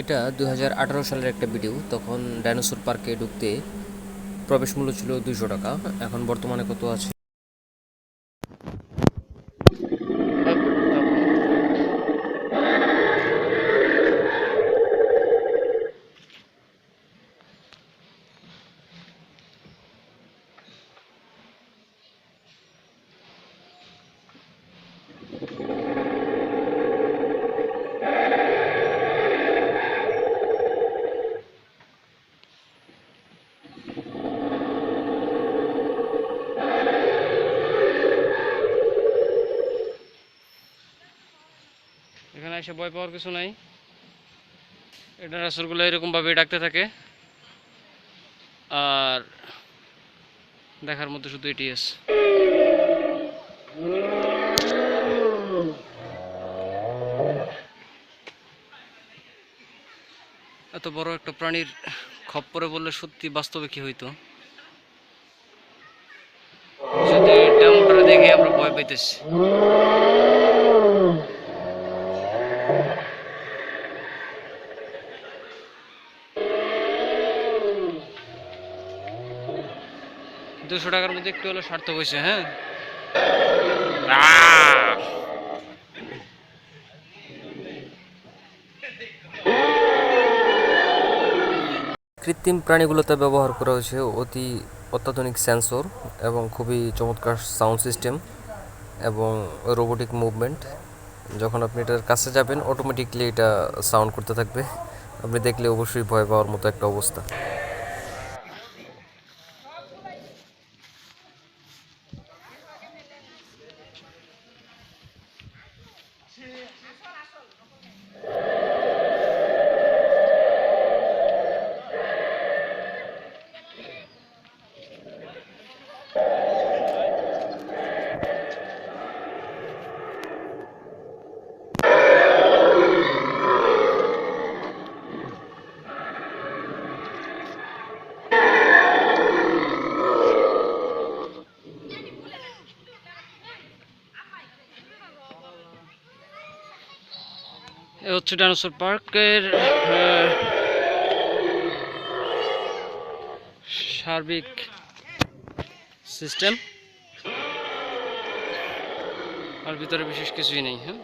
এটা দুই হাজার আঠারো সালের একটা ভিডিও তখন ডাইনোসর পার্কে ঢুকতে প্রবেশ মূল্য ছিল দুশো টাকা, এখন বর্তমানে কত আছে? এখানে এসে ভয় পাওয়ার কিছু নাই। এটা রাসুরগুলো এরকমভাবে ডাকতে থাকে। আর দেখার মধ্যে শুধু এটি আছে। এত বড় একটা প্রাণীর খপ্পরে বললে সত্যি বাস্তবে কি হইতো? শুধু ডেমোটা দেখে আমরা ভয় পাইতেছি। দুশো টাকার মধ্যে একটু হলো সার্থক হয়েছে হ্যাঁ? কৃত্রিম প্রাণীগুলোতে ব্যবহার করা হয়েছে অতি অত্যাধুনিক সেন্সর এবং খুবই চমৎকার সাউন্ড সিস্টেম এবং রোবোটিক মুভমেন্ট যখন আপনি এটার কাছে যাবেন অটোমেটিকলি এটা সাউন্ড করতে থাকবে। আপনি দেখলে অবশ্যই ভয় পাওয়ার মতো একটা অবস্থা। এ হচ্ছে ডাইনোসর পার্কের সার্বিক সিস্টেম আর ভিতরে বিশেষ কিছুই নেই হ্যাঁ?